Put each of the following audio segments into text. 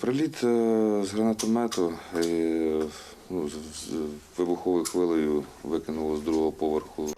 Приліт е, з гранатомету ну, з вибуховою хвилею викинуло з другого поверху.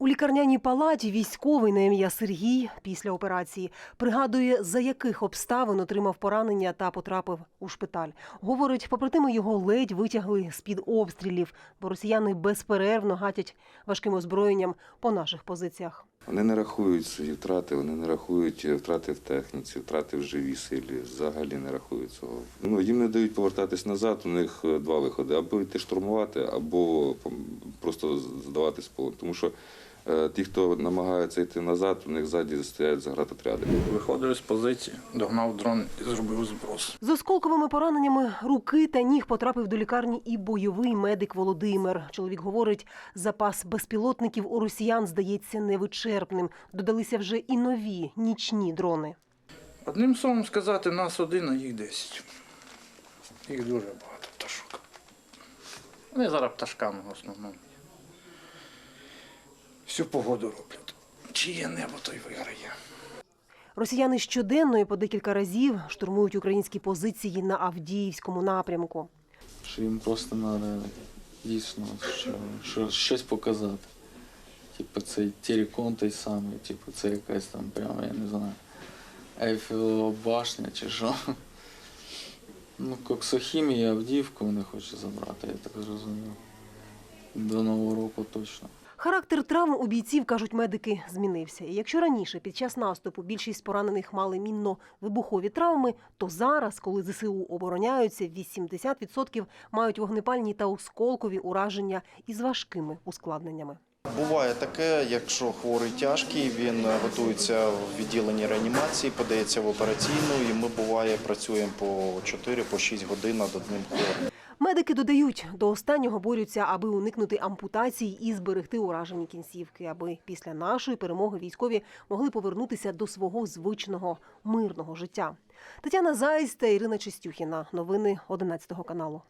У лікарняній палаті військовий на ім'я Сергій після операції пригадує, за яких обставин отримав поранення та потрапив у шпиталь. Говорить, побратими його ледь витягли з-під обстрілів, бо росіяни безперервно гатять важким озброєнням по наших позиціях. Вони не рахують свої втрати, вони не рахують е, втрати в техніці, втрати в живій силі. Взагалі не рахують цього. Ну, їм не дають повертатись назад. У них е, два виходи: або йти штурмувати, або просто здаватись в полон. Тому що е, ті, хто намагається йти назад, у них ззаді стоять загратотряди. Виходив з позиції, догнав дрон і зробив зброс. З осколковими пораненнями руки та ніг потрапив до лікарні і бойовий медик Володимир. Чоловік говорить, запас безпілотників у росіян здається невичерпним. Додалися вже і нові нічні дрони. Одним словом сказати, нас один, а їх десять. Їх дуже багато пташок. Вони зараз пташками в основному. Всю погоду роблять. Чиє небо, той виграє. Росіяни щоденно і по декілька разів штурмують українські позиції на Авдіївському напрямку. що їм просто треба дійсно що, що, щось показати. Типу цей Терекон той самий, типу це якась там прямо, я не знаю, Ейфелева башня чи що. Ну, Коксохімія, Авдіївку вони хочуть забрати, я так зрозумів. До Нового року точно. Характер травм у бійців, кажуть медики, змінився. І якщо раніше під час наступу більшість поранених мали мінно-вибухові травми, то зараз, коли ЗСУ обороняються, 80% мають вогнепальні та осколкові ураження із важкими ускладненнями. Буває таке, якщо хворий тяжкий, він е, готується в відділенні реанімації, подається в операційну, і ми буває працюємо по 4-6 годин над одним хворим. Медики додають, до останнього борються, аби уникнути ампутацій і зберегти уражені кінцівки, аби після нашої перемоги військові могли повернутися до свого звичного мирного життя. Тетяна Заєць та Ірина Чистюхіна. Новини 11 каналу.